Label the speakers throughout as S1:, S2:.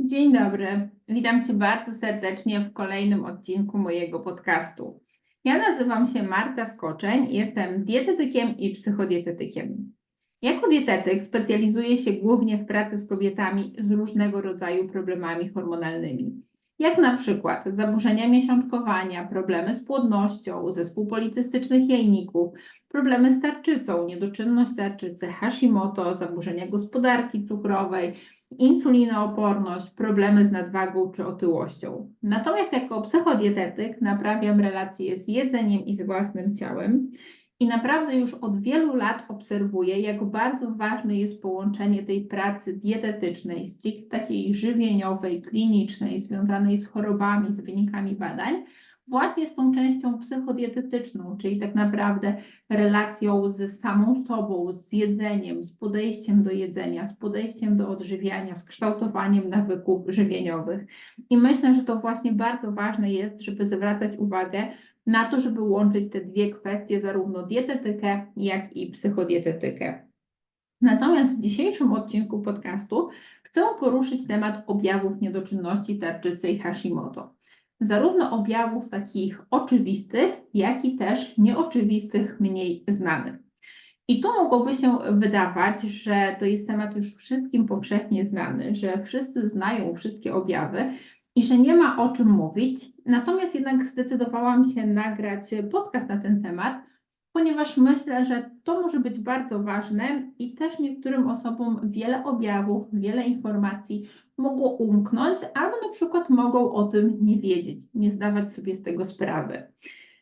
S1: Dzień dobry, witam Cię bardzo serdecznie w kolejnym odcinku mojego podcastu. Ja nazywam się Marta Skoczeń i jestem dietetykiem i psychodietetykiem. Jako dietetyk specjalizuję się głównie w pracy z kobietami z różnego rodzaju problemami hormonalnymi, jak na przykład zaburzenia miesiączkowania, problemy z płodnością, zespół policystycznych jajników, problemy z tarczycą, niedoczynność tarczycy, Hashimoto, zaburzenia gospodarki cukrowej, insulinooporność, problemy z nadwagą czy otyłością. Natomiast jako psychodietetyk naprawiam relacje z jedzeniem i z własnym ciałem i naprawdę już od wielu lat obserwuję, jak bardzo ważne jest połączenie tej pracy dietetycznej, stricte takiej żywieniowej, klinicznej, związanej z chorobami, z wynikami badań, właśnie z tą częścią psychodietetyczną, czyli tak naprawdę relacją z samą sobą, z jedzeniem, z podejściem do jedzenia, z podejściem do odżywiania, z kształtowaniem nawyków żywieniowych. I myślę, że to właśnie bardzo ważne jest, żeby zwracać uwagę na to, żeby łączyć te dwie kwestie, zarówno dietetykę, jak i psychodietetykę. Natomiast w dzisiejszym odcinku podcastu chcę poruszyć temat objawów niedoczynności tarczycy i Hashimoto zarówno objawów takich oczywistych, jak i też nieoczywistych, mniej znanych. I tu mogłoby się wydawać, że to jest temat już wszystkim powszechnie znany, że wszyscy znają wszystkie objawy i że nie ma o czym mówić. Natomiast jednak zdecydowałam się nagrać podcast na ten temat, ponieważ myślę, że to może być bardzo ważne i też niektórym osobom wiele objawów, wiele informacji mogło umknąć, albo na przykład mogą o tym nie wiedzieć, nie zdawać sobie z tego sprawy.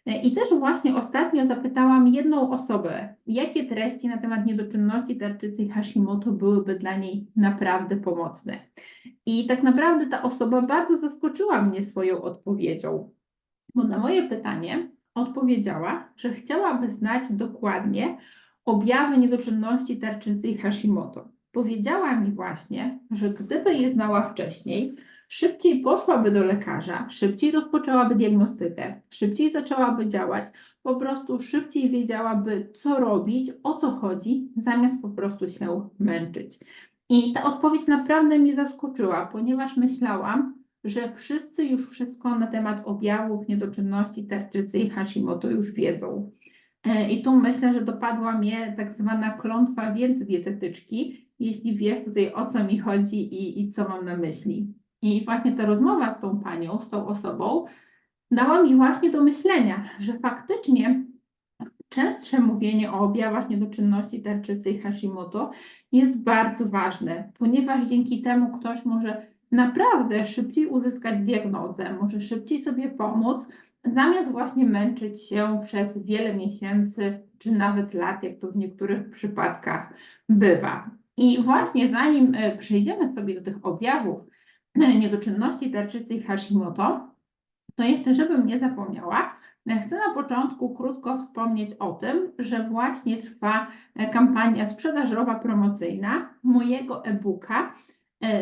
S1: I też właśnie ostatnio zapytałam jedną osobę, jakie treści na temat niedoczynności tarczycy Hashimoto byłyby dla niej naprawdę pomocne. I tak naprawdę ta osoba bardzo zaskoczyła mnie swoją odpowiedzią, bo na moje pytanie odpowiedziała, że chciałaby znać dokładnie objawy niedoczynności tarczycy Hashimoto. Powiedziała mi właśnie, że gdyby je znała wcześniej, szybciej poszłaby do lekarza, szybciej rozpoczęłaby diagnostykę, szybciej zaczęłaby działać, po prostu szybciej wiedziałaby, co robić, o co chodzi, zamiast po prostu się męczyć. I ta odpowiedź naprawdę mnie zaskoczyła, ponieważ myślałam, że wszyscy już wszystko na temat objawów niedoczynności tarczycy i Hashimoto już wiedzą. E, I tu myślę, że dopadła mnie tak zwana klątwa wiedzy dietetyczki, jeśli wiesz tutaj o co mi chodzi i, i co mam na myśli. I właśnie ta rozmowa z tą panią, z tą osobą, dała mi właśnie do myślenia, że faktycznie częstsze mówienie o objawach niedoczynności tarczycy i Hashimoto jest bardzo ważne, ponieważ dzięki temu ktoś może naprawdę szybciej uzyskać diagnozę, może szybciej sobie pomóc, zamiast właśnie męczyć się przez wiele miesięcy czy nawet lat, jak to w niektórych przypadkach bywa. I właśnie zanim e, przejdziemy sobie do tych objawów niedoczynności tarczycy i Hashimoto, to jeszcze, żebym nie zapomniała, chcę na początku krótko wspomnieć o tym, że właśnie trwa kampania sprzedażowa promocyjna mojego e-booka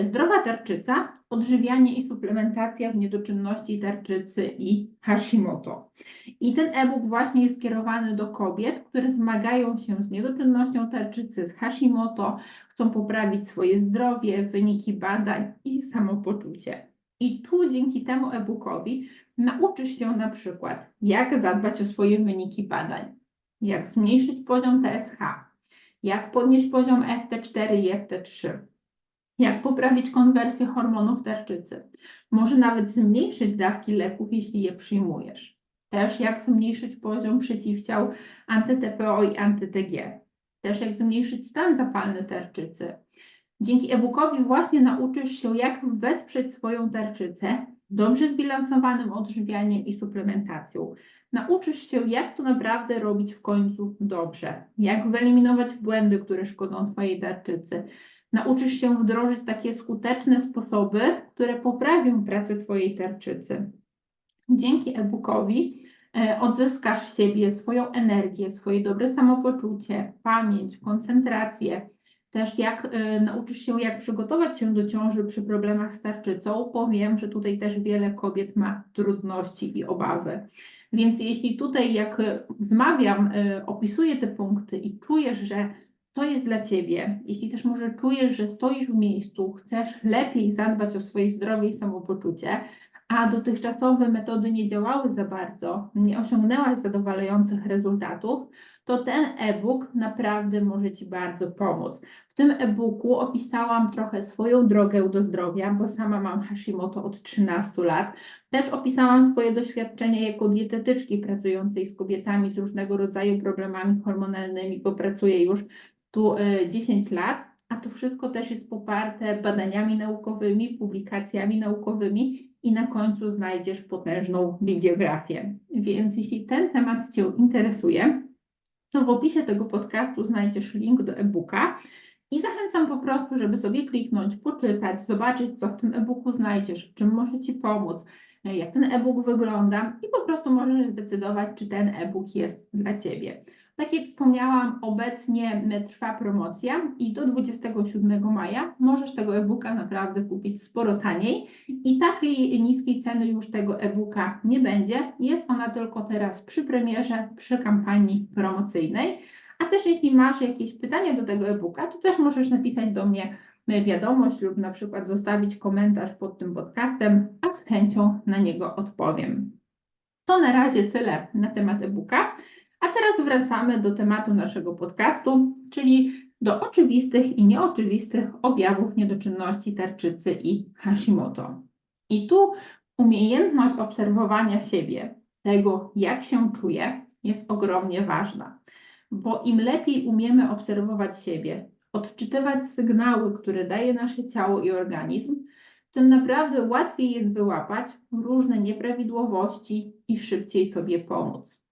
S1: zdrowa tarczyca, odżywianie i suplementacja w niedoczynności tarczycy i Hashimoto. I ten e-book właśnie jest skierowany do kobiet, które zmagają się z niedoczynnością tarczycy, z Hashimoto, chcą poprawić swoje zdrowie, wyniki badań i samopoczucie. I tu dzięki temu e-bookowi nauczysz się na przykład, jak zadbać o swoje wyniki badań, jak zmniejszyć poziom TSH, jak podnieść poziom FT4 i FT3 jak poprawić konwersję hormonów tarczycy. Może nawet zmniejszyć dawki leków, jeśli je przyjmujesz. Też jak zmniejszyć poziom przeciwciał anty-TPO i anty-TG. Też jak zmniejszyć stan zapalny tarczycy. Dzięki e-bookowi właśnie nauczysz się, jak wesprzeć swoją tarczycę dobrze zbilansowanym odżywianiem i suplementacją. Nauczysz się, jak to naprawdę robić w końcu dobrze, jak wyeliminować błędy, które szkodzą Twojej tarczycy, Nauczysz się wdrożyć takie skuteczne sposoby, które poprawią pracę Twojej tarczycy. Dzięki e-bookowi e, odzyskasz siebie, swoją energię, swoje dobre samopoczucie, pamięć, koncentrację, też jak y, nauczysz się, jak przygotować się do ciąży przy problemach z tarczycą. Powiem, że tutaj też wiele kobiet ma trudności i obawy. Więc jeśli tutaj, jak wmawiam, y, opisuję te punkty i czujesz, że to jest dla Ciebie, jeśli też może czujesz, że stoisz w miejscu, chcesz lepiej zadbać o swoje zdrowie i samopoczucie, a dotychczasowe metody nie działały za bardzo, nie osiągnęłaś zadowalających rezultatów, to ten e-book naprawdę może Ci bardzo pomóc. W tym e-booku opisałam trochę swoją drogę do zdrowia, bo sama mam Hashimoto od 13 lat. Też opisałam swoje doświadczenie jako dietetyczki pracującej z kobietami z różnego rodzaju problemami hormonalnymi, bo pracuję już tu 10 e, lat, a to wszystko też jest poparte badaniami naukowymi, publikacjami naukowymi i na końcu znajdziesz potężną bibliografię. Więc jeśli ten temat Cię interesuje, to w opisie tego podcastu znajdziesz link do e-booka i zachęcam po prostu, żeby sobie kliknąć, poczytać, zobaczyć, co w tym e-booku znajdziesz, czym może Ci pomóc, jak ten e-book wygląda i po prostu możesz zdecydować, czy ten e-book jest dla Ciebie. Tak jak wspomniałam, obecnie trwa promocja i do 27 maja możesz tego e-booka naprawdę kupić sporo taniej i takiej niskiej ceny już tego e-booka nie będzie. Jest ona tylko teraz przy premierze, przy kampanii promocyjnej. A też jeśli masz jakieś pytania do tego e-booka, to też możesz napisać do mnie wiadomość lub na przykład zostawić komentarz pod tym podcastem, a z chęcią na niego odpowiem. To na razie tyle na temat e-booka. A teraz wracamy do tematu naszego podcastu, czyli do oczywistych i nieoczywistych objawów niedoczynności tarczycy i Hashimoto. I tu umiejętność obserwowania siebie, tego jak się czuję, jest ogromnie ważna, bo im lepiej umiemy obserwować siebie, odczytywać sygnały, które daje nasze ciało i organizm, tym naprawdę łatwiej jest wyłapać różne nieprawidłowości i szybciej sobie pomóc.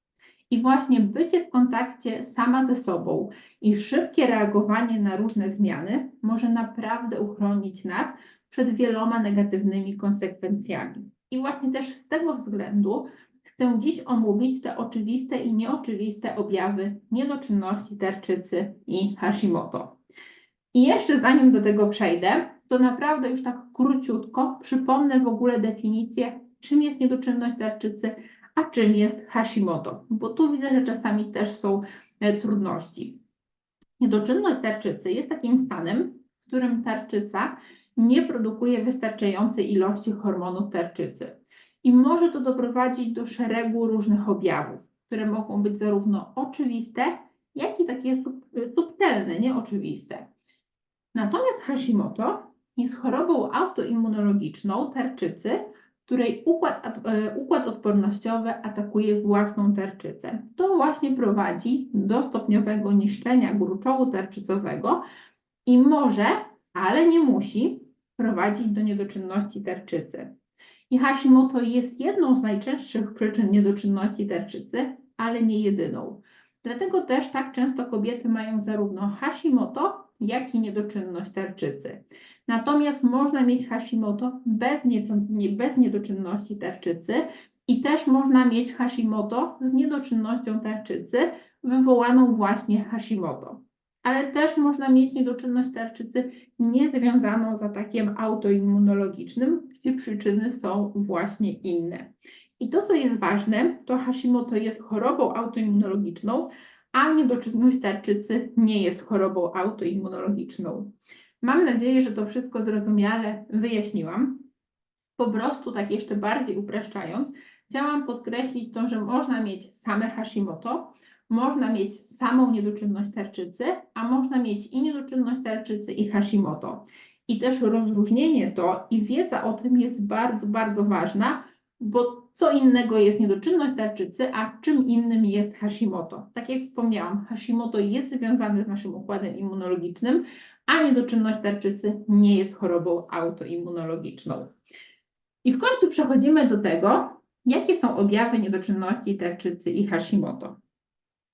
S1: I właśnie bycie w kontakcie sama ze sobą i szybkie reagowanie na różne zmiany może naprawdę uchronić nas przed wieloma negatywnymi konsekwencjami. I właśnie też z tego względu chcę dziś omówić te oczywiste i nieoczywiste objawy niedoczynności tarczycy i Hashimoto. I jeszcze zanim do tego przejdę, to naprawdę już tak króciutko przypomnę w ogóle definicję, czym jest niedoczynność tarczycy, a czym jest Hashimoto, bo tu widzę, że czasami też są e, trudności. Niedoczynność tarczycy jest takim stanem, w którym tarczyca nie produkuje wystarczającej ilości hormonów tarczycy. I może to doprowadzić do szeregu różnych objawów, które mogą być zarówno oczywiste, jak i takie subtelne, nieoczywiste. Natomiast Hashimoto jest chorobą autoimmunologiczną tarczycy, której układ, e, układ odpornościowy atakuje własną tarczycę. To właśnie prowadzi do stopniowego niszczenia gruczołu tarczycowego i może, ale nie musi, prowadzić do niedoczynności tarczycy. I Hashimoto jest jedną z najczęstszych przyczyn niedoczynności tarczycy, ale nie jedyną. Dlatego też tak często kobiety mają zarówno Hashimoto, jak i niedoczynność tarczycy. Natomiast można mieć Hashimoto bez, bez niedoczynności tarczycy i też można mieć Hashimoto z niedoczynnością tarczycy wywołaną właśnie Hashimoto. Ale też można mieć niedoczynność tarczycy niezwiązaną z atakiem autoimmunologicznym, gdzie przyczyny są właśnie inne. I to, co jest ważne, to Hashimoto jest chorobą autoimmunologiczną, a niedoczynność tarczycy nie jest chorobą autoimmunologiczną. Mam nadzieję, że to wszystko zrozumiale wyjaśniłam. Po prostu, tak jeszcze bardziej upraszczając, chciałam podkreślić to, że można mieć same Hashimoto, można mieć samą niedoczynność tarczycy, a można mieć i niedoczynność tarczycy, i Hashimoto. I też rozróżnienie to i wiedza o tym jest bardzo, bardzo ważna, bo co innego jest niedoczynność tarczycy, a czym innym jest Hashimoto. Tak jak wspomniałam, Hashimoto jest związane z naszym układem immunologicznym, a niedoczynność tarczycy nie jest chorobą autoimmunologiczną. I w końcu przechodzimy do tego, jakie są objawy niedoczynności tarczycy i Hashimoto.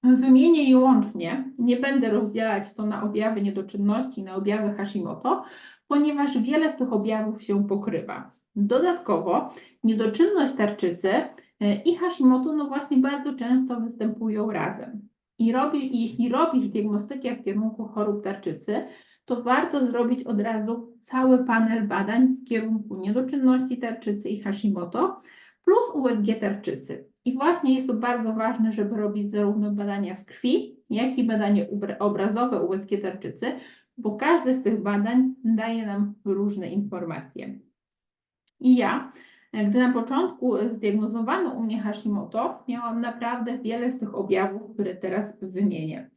S1: Wymienię je łącznie, nie będę rozdzielać to na objawy niedoczynności i na objawy Hashimoto, ponieważ wiele z tych objawów się pokrywa. Dodatkowo niedoczynność tarczycy e, i Hashimoto no właśnie bardzo często występują razem. I robi, jeśli robisz diagnostykę w kierunku chorób tarczycy, to warto zrobić od razu cały panel badań w kierunku niedoczynności tarczycy i Hashimoto, plus USG tarczycy. I właśnie jest to bardzo ważne, żeby robić zarówno badania z krwi, jak i badanie obrazowe USG tarczycy, bo każde z tych badań daje nam różne informacje. I ja, gdy na początku zdiagnozowano u mnie Hashimoto, miałam naprawdę wiele z tych objawów, które teraz wymienię.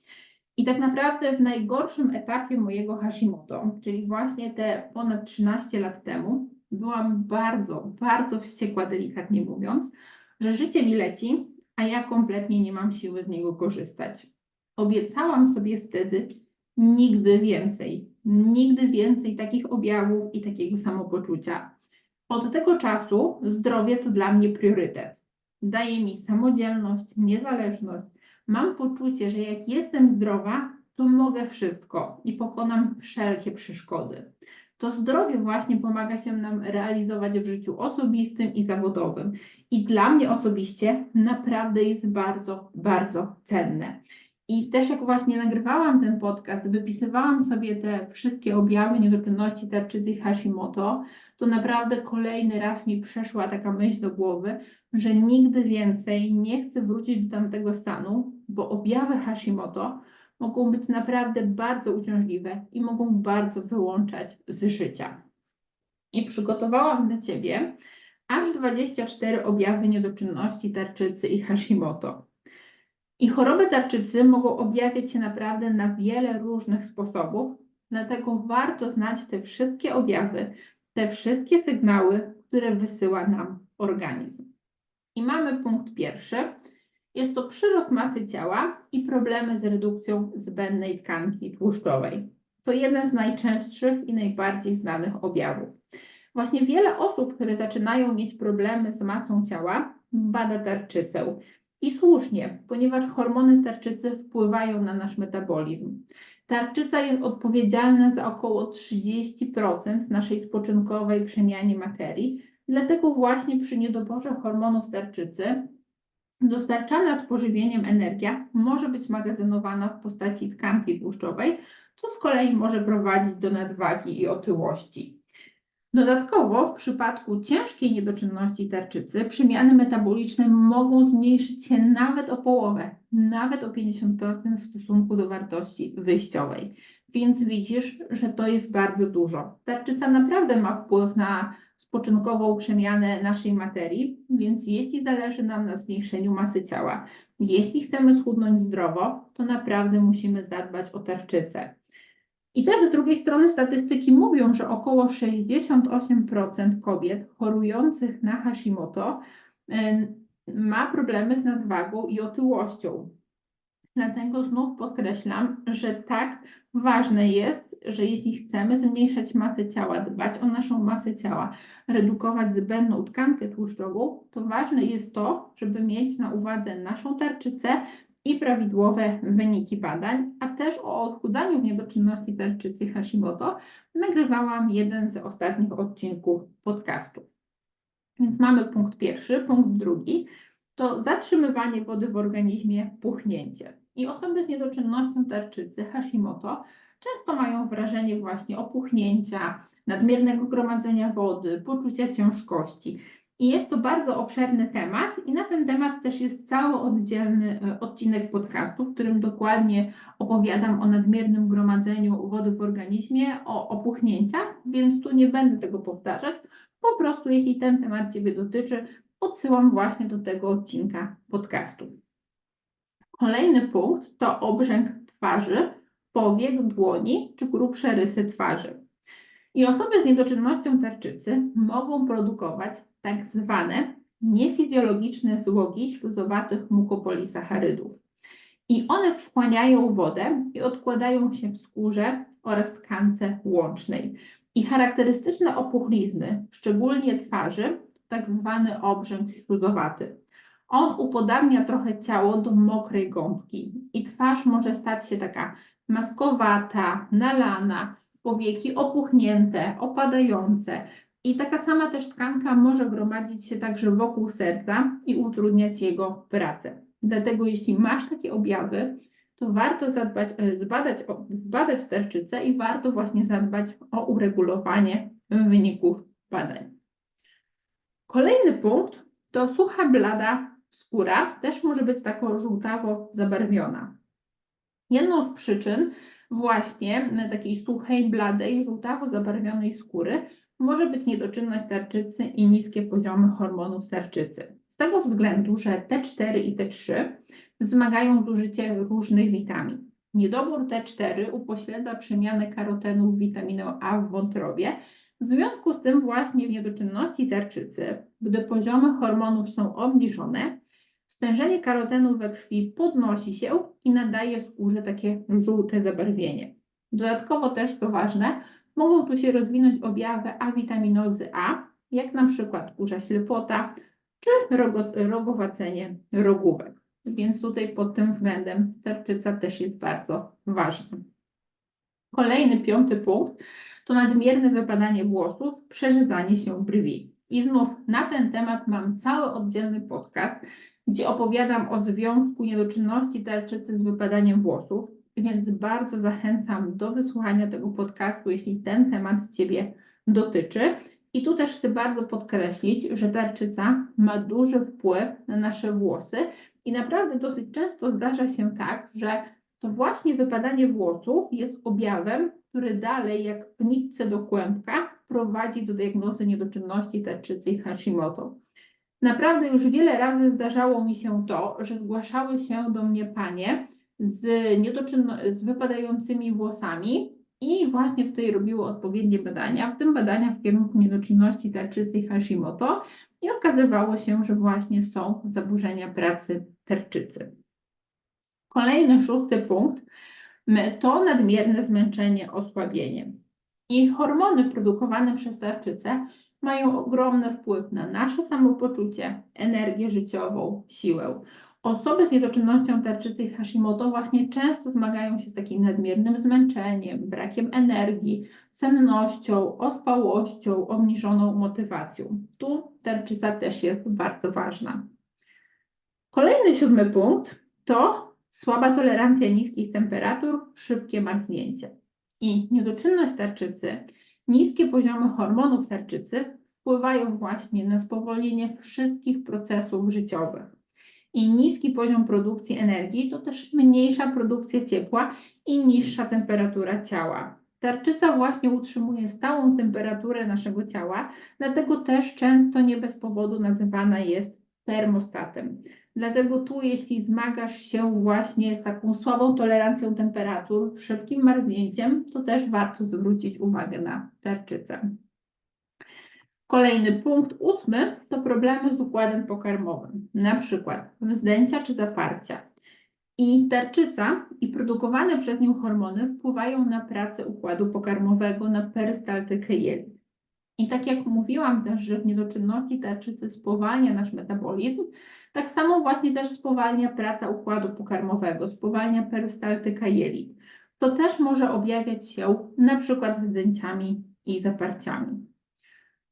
S1: I tak naprawdę w najgorszym etapie mojego Hashimoto, czyli właśnie te ponad 13 lat temu, byłam bardzo, bardzo wściekła, delikatnie mówiąc, że życie mi leci, a ja kompletnie nie mam siły z niego korzystać. Obiecałam sobie wtedy nigdy więcej, nigdy więcej takich objawów i takiego samopoczucia. Od tego czasu zdrowie to dla mnie priorytet. Daje mi samodzielność, niezależność. Mam poczucie, że jak jestem zdrowa, to mogę wszystko i pokonam wszelkie przeszkody. To zdrowie właśnie pomaga się nam realizować w życiu osobistym i zawodowym. I dla mnie osobiście naprawdę jest bardzo, bardzo cenne. I też jak właśnie nagrywałam ten podcast, wypisywałam sobie te wszystkie objawy niedoczynności tarczycy Hashimoto, to naprawdę kolejny raz mi przeszła taka myśl do głowy, że nigdy więcej nie chcę wrócić do tamtego stanu, bo objawy Hashimoto mogą być naprawdę bardzo uciążliwe i mogą bardzo wyłączać z życia. I przygotowałam dla Ciebie aż 24 objawy niedoczynności tarczycy i Hashimoto. I choroby tarczycy mogą objawiać się naprawdę na wiele różnych sposobów, dlatego warto znać te wszystkie objawy, te wszystkie sygnały, które wysyła nam organizm. I mamy punkt pierwszy. Jest to przyrost masy ciała i problemy z redukcją zbędnej tkanki tłuszczowej. To jeden z najczęstszych i najbardziej znanych objawów. Właśnie wiele osób, które zaczynają mieć problemy z masą ciała, bada tarczycę. I słusznie, ponieważ hormony tarczycy wpływają na nasz metabolizm. Tarczyca jest odpowiedzialna za około 30% naszej spoczynkowej przemianie materii, dlatego właśnie przy niedoborze hormonów tarczycy dostarczana z pożywieniem energia może być magazynowana w postaci tkanki tłuszczowej, co z kolei może prowadzić do nadwagi i otyłości. Dodatkowo w przypadku ciężkiej niedoczynności tarczycy przemiany metaboliczne mogą zmniejszyć się nawet o połowę, nawet o 50% w stosunku do wartości wyjściowej. Więc widzisz, że to jest bardzo dużo. Tarczyca naprawdę ma wpływ na spoczynkową przemianę naszej materii, więc jeśli zależy nam na zmniejszeniu masy ciała, jeśli chcemy schudnąć zdrowo, to naprawdę musimy zadbać o tarczycę. I też z drugiej strony statystyki mówią, że około 68% kobiet chorujących na Hashimoto ma problemy z nadwagą i otyłością. Dlatego znów podkreślam, że tak ważne jest, że jeśli chcemy zmniejszać masę ciała, dbać o naszą masę ciała, redukować zbędną tkankę tłuszczową, to ważne jest to, żeby mieć na uwadze naszą tarczycę i prawidłowe wyniki badań, a też o odchudzaniu w niedoczynności tarczycy Hashimoto nagrywałam jeden z ostatnich odcinków podcastu. Więc mamy punkt pierwszy, punkt drugi to zatrzymywanie wody w organizmie, puchnięcie. I osoby z niedoczynnością tarczycy Hashimoto często mają wrażenie właśnie opuchnięcia, nadmiernego gromadzenia wody, poczucia ciężkości. I jest to bardzo obszerny temat, i na ten temat też jest cały oddzielny e, odcinek podcastu, w którym dokładnie opowiadam o nadmiernym gromadzeniu wody w organizmie, o opuchnięciach, więc tu nie będę tego powtarzać. Po prostu, jeśli ten temat Ciebie dotyczy, odsyłam właśnie do tego odcinka podcastu. Kolejny punkt to obrzęk twarzy, powiek dłoni czy grubsze rysy twarzy. I osoby z niedoczynnością tarczycy mogą produkować tak zwane niefizjologiczne złogi śluzowatych mukopolisacharydów. I one wchłaniają wodę i odkładają się w skórze oraz tkance łącznej. I charakterystyczne opuchlizny, szczególnie twarzy, tak zwany obrzęk śluzowaty. On upodabnia trochę ciało do mokrej gąbki i twarz może stać się taka maskowata, nalana, powieki opuchnięte, opadające. I taka sama też tkanka może gromadzić się także wokół serca i utrudniać jego pracę. Dlatego jeśli masz takie objawy, to warto zadbać, e, zbadać, zbadać tarczycę i warto właśnie zadbać o uregulowanie wyników badań. Kolejny punkt to sucha, blada skóra też może być taką żółtawo zabarwiona. Jedną z przyczyn właśnie takiej suchej, bladej, żółtawo zabarwionej skóry może być niedoczynność tarczycy i niskie poziomy hormonów tarczycy. Z tego względu, że T4 i T3 wzmagają zużycie różnych witamin. Niedobór T4 upośledza przemianę karotenu w witaminę A w wątrobie. W związku z tym właśnie w niedoczynności tarczycy, gdy poziomy hormonów są obniżone, stężenie karotenu we krwi podnosi się i nadaje skórze takie żółte zabarwienie. Dodatkowo też, co ważne, mogą tu się rozwinąć objawy awitaminozy A, jak na przykład kurza ślepota czy rogo, rogowacenie rogówek. Więc tutaj pod tym względem tarczyca też jest bardzo ważna. Kolejny, piąty punkt to nadmierne wypadanie włosów, przerzedzanie się brwi. I znów na ten temat mam cały oddzielny podcast, gdzie opowiadam o związku niedoczynności tarczycy z wypadaniem włosów, więc bardzo zachęcam do wysłuchania tego podcastu, jeśli ten temat Ciebie dotyczy. I tu też chcę bardzo podkreślić, że tarczyca ma duży wpływ na nasze włosy i naprawdę dosyć często zdarza się tak, że to właśnie wypadanie włosów jest objawem, który dalej, jak w nitce do kłębka, prowadzi do diagnozy niedoczynności tarczycy i Hashimoto. Naprawdę już wiele razy zdarzało mi się to, że zgłaszały się do mnie panie z, z wypadającymi włosami i właśnie tutaj robiło odpowiednie badania, w tym badania w kierunku niedoczynności tarczycy Hashimoto i okazywało się, że właśnie są zaburzenia pracy tarczycy. Kolejny szósty punkt to nadmierne zmęczenie, osłabienie. I hormony produkowane przez tarczycę mają ogromny wpływ na nasze samopoczucie, energię życiową, siłę. Osoby z niedoczynnością tarczycy Hashimoto właśnie często zmagają się z takim nadmiernym zmęczeniem, brakiem energii, sennością, ospałością, obniżoną motywacją. Tu tarczyca też jest bardzo ważna. Kolejny siódmy punkt to słaba tolerancja niskich temperatur, szybkie marznięcie. I niedoczynność tarczycy, niskie poziomy hormonów tarczycy wpływają właśnie na spowolnienie wszystkich procesów życiowych. I niski poziom produkcji energii to też mniejsza produkcja ciepła i niższa temperatura ciała. Tarczyca właśnie utrzymuje stałą temperaturę naszego ciała, dlatego też często nie bez powodu nazywana jest termostatem. Dlatego tu, jeśli zmagasz się właśnie z taką słabą tolerancją temperatur, szybkim marznięciem, to też warto zwrócić uwagę na tarczycę. Kolejny punkt, ósmy, to problemy z układem pokarmowym, na przykład wzdęcia czy zaparcia. I tarczyca i produkowane przez nią hormony wpływają na pracę układu pokarmowego, na perystaltykę jelit. I tak jak mówiłam też, że w niedoczynności tarczycy spowalnia nasz metabolizm, tak samo właśnie też spowalnia praca układu pokarmowego, spowalnia perystaltyka jelit. To też może objawiać się na przykład wzdęciami i zaparciami.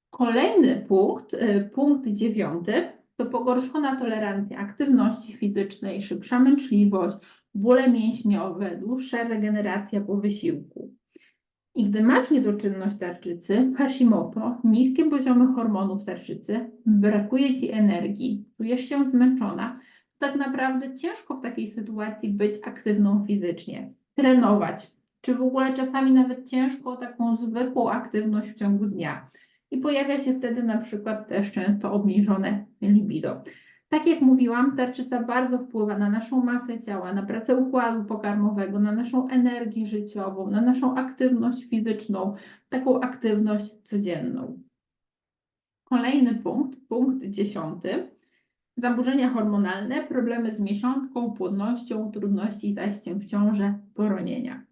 S1: Kolejny punkt, y, punkt dziewiąty, to pogorszona tolerancja aktywności fizycznej, szybsza męczliwość, bóle mięśniowe, dłuższa regeneracja po wysiłku. I gdy masz niedoczynność tarczycy, Hashimoto, niskie poziomy hormonów tarczycy, brakuje ci energii, czujesz się zmęczona, to tak naprawdę ciężko w takiej sytuacji być aktywną fizycznie, trenować, czy w ogóle czasami nawet ciężko taką zwykłą aktywność w ciągu dnia. I pojawia się wtedy na przykład też często obniżone libido. Tak jak mówiłam, tarczyca bardzo wpływa na naszą masę ciała, na pracę układu pokarmowego, na naszą energię życiową, na naszą aktywność fizyczną, taką aktywność codzienną. Kolejny punkt, punkt dziesiąty. Zaburzenia hormonalne, problemy z miesiączką, płodnością, trudności z zajściem w ciążę, poronienia.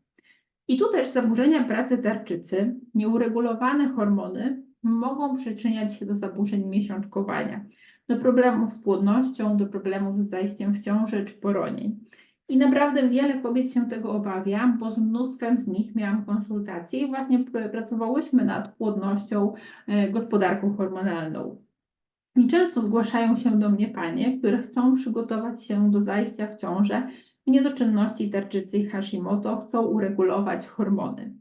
S1: I tu też zaburzenia pracy tarczycy, nieuregulowane hormony mogą przyczyniać się do zaburzeń miesiączkowania do problemów z płodnością, do problemów z zajściem w ciążę czy poronień. I naprawdę wiele kobiet się tego obawia, bo z mnóstwem z nich miałam konsultacje i właśnie pracowałyśmy nad płodnością, e, gospodarką hormonalną. I często zgłaszają się do mnie panie, które chcą przygotować się do zajścia w ciążę w niedoczynności tarczycy Hashimoto, chcą uregulować hormony.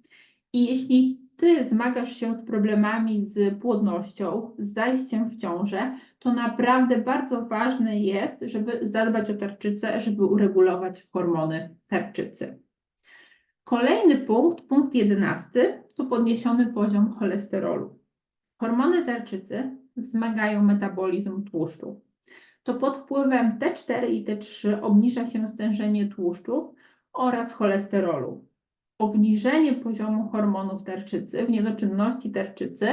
S1: I jeśli Ty zmagasz się z problemami z płodnością, z zajściem w ciążę, to naprawdę bardzo ważne jest, żeby zadbać o tarczycę, żeby uregulować hormony tarczycy. Kolejny punkt, punkt jedenasty, to podniesiony poziom cholesterolu. Hormony tarczycy wzmagają metabolizm tłuszczów. To pod wpływem T4 i T3 obniża się stężenie tłuszczów oraz cholesterolu. Obniżenie poziomu hormonów tarczycy w niedoczynności tarczycy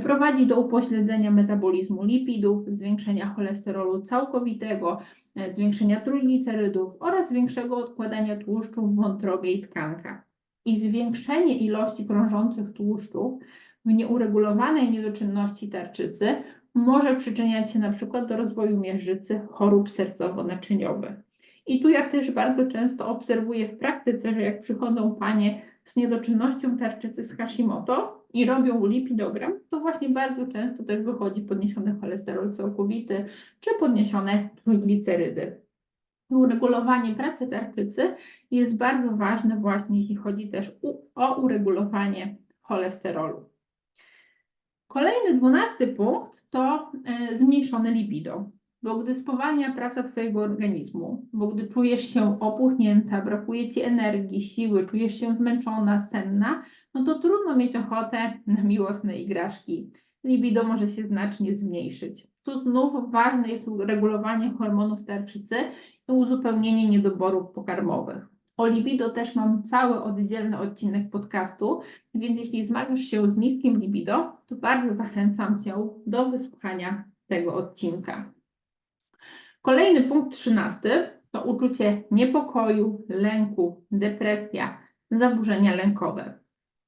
S1: prowadzi do upośledzenia metabolizmu lipidów, zwiększenia cholesterolu całkowitego, e, zwiększenia trójglicerydów oraz większego odkładania tłuszczów w wątrobie i tkankach. I zwiększenie ilości krążących tłuszczów w nieuregulowanej niedoczynności tarczycy może przyczyniać się na przykład do rozwoju miażdżycy, chorób sercowo-naczyniowych. I tu ja też bardzo często obserwuję w praktyce, że jak przychodzą panie z niedoczynnością tarczycy z Hashimoto i robią lipidogram, to właśnie bardzo często też wychodzi podniesiony cholesterol całkowity czy podniesione trójglicerydy. Uregulowanie pracy tarczycy jest bardzo ważne właśnie jeśli chodzi też o uregulowanie cholesterolu. Kolejny dwunasty punkt to e, zmniejszone libido, bo gdy spowalnia praca Twojego organizmu, bo gdy czujesz się opuchnięta, brakuje Ci energii, siły, czujesz się zmęczona, senna, no to trudno mieć ochotę na miłosne igraszki. Libido może się znacznie zmniejszyć. Tu znów ważne jest uregulowanie hormonów tarczycy i uzupełnienie niedoborów pokarmowych. O libido też mam cały oddzielny odcinek podcastu, więc jeśli zmagasz się z niskim libido, to bardzo zachęcam Cię do wysłuchania tego odcinka. Kolejny punkt trzynasty to uczucie niepokoju, lęku, depresja, zaburzenia lękowe.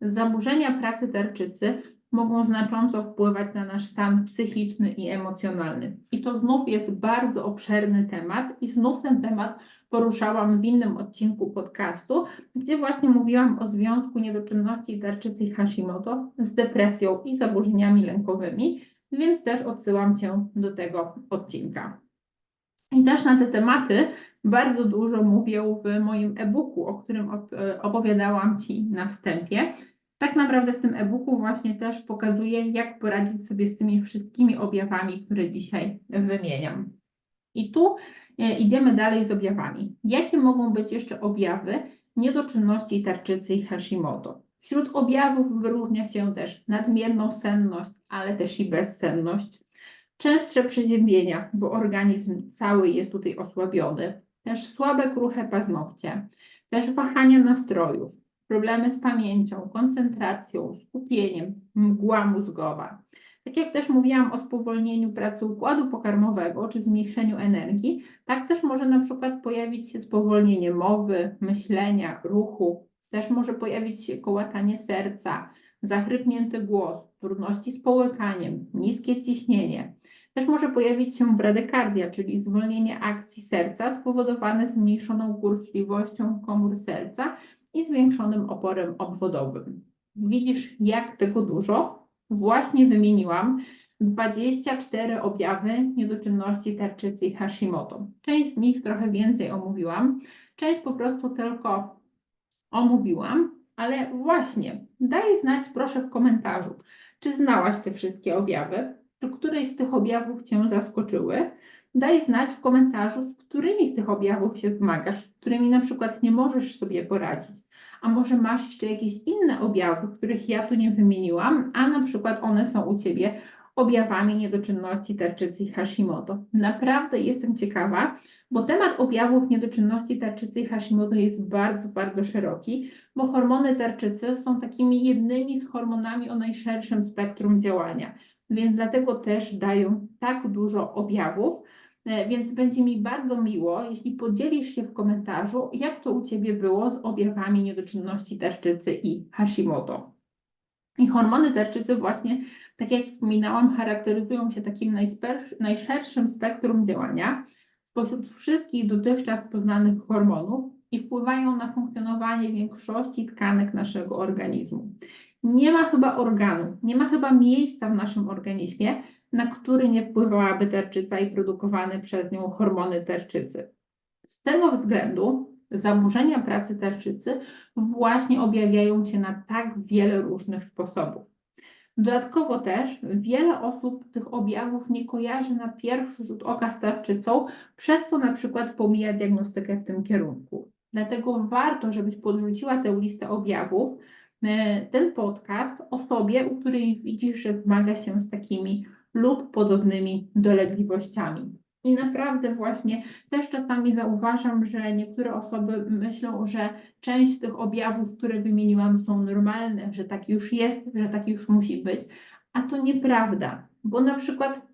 S1: Zaburzenia pracy tarczycy mogą znacząco wpływać na nasz stan psychiczny i emocjonalny. I to znów jest bardzo obszerny temat i znów ten temat poruszałam w innym odcinku podcastu, gdzie właśnie mówiłam o związku niedoczynności tarczycy Hashimoto z depresją i zaburzeniami lękowymi, więc też odsyłam Cię do tego odcinka. I też na te tematy bardzo dużo mówię w moim e-booku, o którym opowiadałam Ci na wstępie. Tak naprawdę w tym e-booku właśnie też pokazuję, jak poradzić sobie z tymi wszystkimi objawami, które dzisiaj wymieniam. I tu e, idziemy dalej z objawami. Jakie mogą być jeszcze objawy niedoczynności tarczycy i Hashimoto? Wśród objawów wyróżnia się też nadmierną senność, ale też i bezsenność. Częstsze przeziębienia, bo organizm cały jest tutaj osłabiony. Też słabe, kruche paznokcie. Też wahania nastrojów, problemy z pamięcią, koncentracją, skupieniem, mgła mózgowa. Tak jak też mówiłam o spowolnieniu pracy układu pokarmowego czy zmniejszeniu energii, tak też może na przykład pojawić się spowolnienie mowy, myślenia, ruchu, też może pojawić się kołatanie serca, zachrypnięty głos, trudności z połykaniem, niskie ciśnienie. Też może pojawić się bradykardia, czyli zwolnienie akcji serca spowodowane zmniejszoną kurczliwością komór serca i zwiększonym oporem obwodowym. Widzisz, jak tego dużo? Właśnie wymieniłam 24 objawy niedoczynności tarczycy Hashimoto. Część z nich trochę więcej omówiłam, część po prostu tylko omówiłam, ale właśnie daj znać proszę w komentarzu, czy znałaś te wszystkie objawy, czy któreś z tych objawów Cię zaskoczyły. Daj znać w komentarzu, z którymi z tych objawów się zmagasz, z którymi na przykład nie możesz sobie poradzić. A może masz jeszcze jakieś inne objawy, których ja tu nie wymieniłam, a na przykład one są u Ciebie objawami niedoczynności tarczycy Hashimoto. Naprawdę jestem ciekawa, bo temat objawów niedoczynności tarczycy Hashimoto jest bardzo, bardzo szeroki, bo hormony tarczycy są takimi jednymi z hormonami o najszerszym spektrum działania, więc dlatego też dają tak dużo objawów. E, więc będzie mi bardzo miło, jeśli podzielisz się w komentarzu, jak to u Ciebie było z objawami niedoczynności tarczycy i Hashimoto. I hormony tarczycy właśnie, tak jak wspominałam, charakteryzują się takim najszerszym spektrum działania spośród wszystkich dotychczas poznanych hormonów i wpływają na funkcjonowanie większości tkanek naszego organizmu. Nie ma chyba organu, nie ma chyba miejsca w naszym organizmie, na który nie wpływałaby tarczyca i produkowane przez nią hormony tarczycy. Z tego względu zaburzenia pracy tarczycy właśnie objawiają się na tak wiele różnych sposobów. Dodatkowo też wiele osób tych objawów nie kojarzy na pierwszy rzut oka z tarczycą, przez co na przykład pomija diagnostykę w tym kierunku. Dlatego warto, żebyś podrzuciła tę listę objawów, e, ten podcast osobie, u której widzisz, że zmaga się z takimi lub podobnymi dolegliwościami. I naprawdę właśnie też czasami zauważam, że niektóre osoby myślą, że część tych objawów, które wymieniłam, są normalne, że tak już jest, że tak już musi być, a to nieprawda, bo na przykład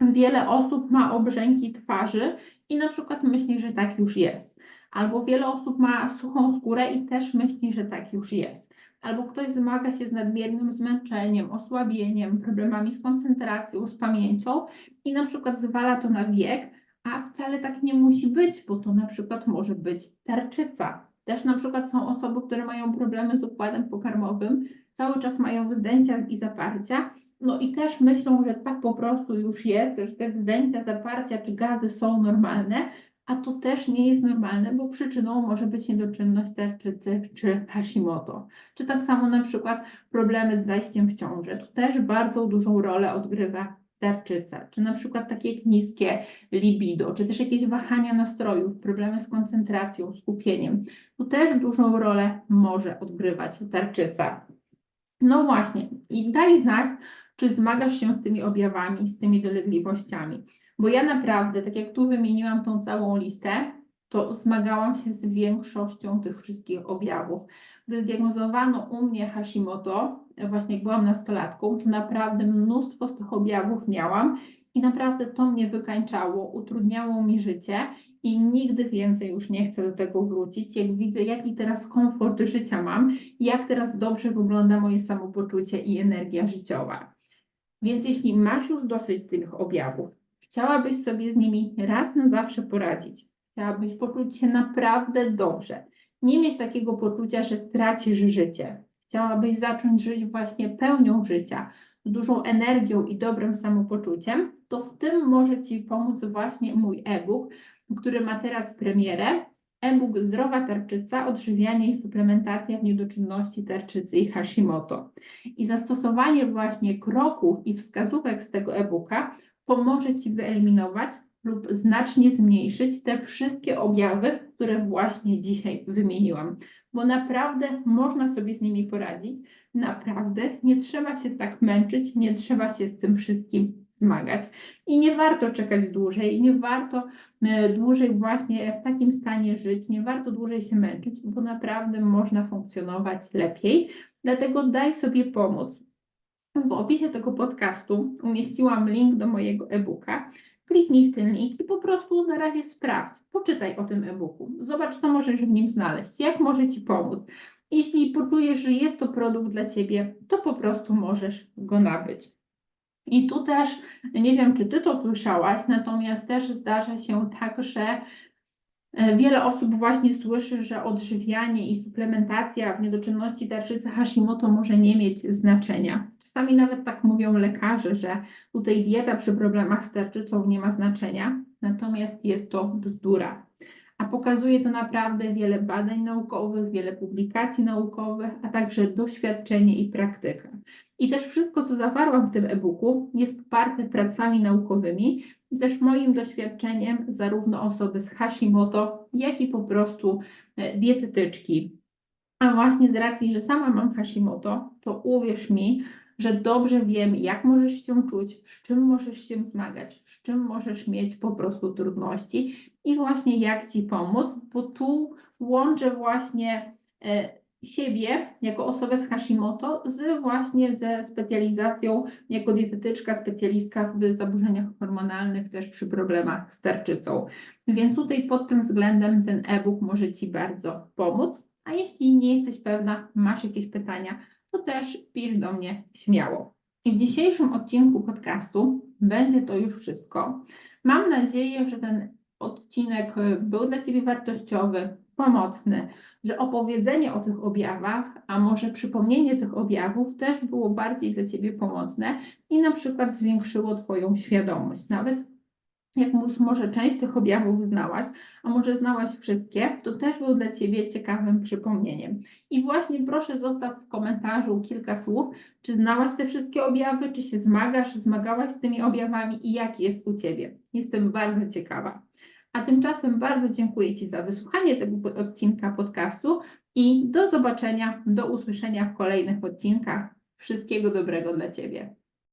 S1: wiele osób ma obrzęki twarzy i na przykład myśli, że tak już jest. Albo wiele osób ma suchą skórę i też myśli, że tak już jest. Albo ktoś zmaga się z nadmiernym zmęczeniem, osłabieniem, problemami z koncentracją, z pamięcią i na przykład zwala to na wiek, a wcale tak nie musi być, bo to na przykład może być tarczyca. Też na przykład są osoby, które mają problemy z układem pokarmowym, cały czas mają wzdęcia i zaparcia, no i też myślą, że tak po prostu już jest, że te wzdęcia, zaparcia czy gazy są normalne, a to też nie jest normalne, bo przyczyną może być niedoczynność tarczycy czy Hashimoto. Czy tak samo na przykład problemy z zajściem w ciążę. Tu też bardzo dużą rolę odgrywa tarczyca, czy na przykład takie niskie libido, czy też jakieś wahania nastrojów, problemy z koncentracją, skupieniem. Tu też dużą rolę może odgrywać tarczyca. No właśnie, i daj znak, czy zmagasz się z tymi objawami, z tymi dolegliwościami. Bo ja naprawdę, tak jak tu wymieniłam tą całą listę, to zmagałam się z większością tych wszystkich objawów. Gdy zdiagnozowano u mnie Hashimoto, właśnie jak byłam nastolatką, to naprawdę mnóstwo z tych objawów miałam i naprawdę to mnie wykańczało, utrudniało mi życie i nigdy więcej już nie chcę do tego wrócić. Jak widzę, jaki teraz komfort życia mam, jak teraz dobrze wygląda moje samopoczucie i energia życiowa. Więc jeśli masz już dosyć tych objawów, chciałabyś sobie z nimi raz na zawsze poradzić, chciałabyś poczuć się naprawdę dobrze, nie mieć takiego poczucia, że tracisz życie, chciałabyś zacząć żyć właśnie pełnią życia, z dużą energią i dobrym samopoczuciem, to w tym może Ci pomóc właśnie mój e-book, który ma teraz premierę. E-book Zdrowa tarczyca, odżywianie i suplementacja w niedoczynności tarczycy i Hashimoto. I zastosowanie właśnie kroków i wskazówek z tego e-booka pomoże Ci wyeliminować lub znacznie zmniejszyć te wszystkie objawy, które właśnie dzisiaj wymieniłam, bo naprawdę można sobie z nimi poradzić, naprawdę nie trzeba się tak męczyć, nie trzeba się z tym wszystkim zmagać i nie warto czekać dłużej, nie warto e, dłużej właśnie w takim stanie żyć, nie warto dłużej się męczyć, bo naprawdę można funkcjonować lepiej, dlatego daj sobie pomóc. W opisie tego podcastu umieściłam link do mojego e-booka. Kliknij w ten link i po prostu na razie sprawdź, poczytaj o tym e-booku. Zobacz, co możesz w nim znaleźć, jak może Ci pomóc. Jeśli poczujesz, że jest to produkt dla Ciebie, to po prostu możesz go nabyć. I tu też, nie wiem, czy Ty to słyszałaś, natomiast też zdarza się tak, że e, Wiele osób właśnie słyszy, że odżywianie i suplementacja w niedoczynności tarczycy Hashimoto może nie mieć znaczenia. Czasami nawet tak mówią lekarze, że tutaj dieta przy problemach z tarczycą nie ma znaczenia, natomiast jest to bzdura. A pokazuje to naprawdę wiele badań naukowych, wiele publikacji naukowych, a także doświadczenie i praktyka. I też wszystko, co zawarłam w tym e-booku, jest poparte pracami naukowymi i też moim doświadczeniem zarówno osoby z Hashimoto, jak i po prostu e, dietetyczki. A właśnie z racji, że sama mam Hashimoto, to uwierz mi, że dobrze wiem, jak możesz się czuć, z czym możesz się zmagać, z czym możesz mieć po prostu trudności i właśnie jak Ci pomóc, bo tu łączę właśnie e, siebie jako osobę z Hashimoto z właśnie ze specjalizacją jako dietetyczka, specjalistka w zaburzeniach hormonalnych, też przy problemach z tarczycą. Więc tutaj pod tym względem ten e-book może Ci bardzo pomóc. A jeśli nie jesteś pewna, masz jakieś pytania, to też pisz do mnie śmiało. I w dzisiejszym odcinku podcastu będzie to już wszystko. Mam nadzieję, że ten odcinek był dla Ciebie wartościowy, pomocny, że opowiedzenie o tych objawach, a może przypomnienie tych objawów też było bardziej dla Ciebie pomocne i na przykład zwiększyło Twoją świadomość, nawet jak już może część tych objawów znałaś, a może znałaś wszystkie, to też był dla Ciebie ciekawym przypomnieniem. I właśnie proszę zostaw w komentarzu kilka słów, czy znałaś te wszystkie objawy, czy się zmagasz, zmagałaś z tymi objawami i jak jest u Ciebie. Jestem bardzo ciekawa. A tymczasem bardzo dziękuję Ci za wysłuchanie tego odcinka podcastu i do zobaczenia, do usłyszenia w kolejnych odcinkach. Wszystkiego dobrego dla Ciebie.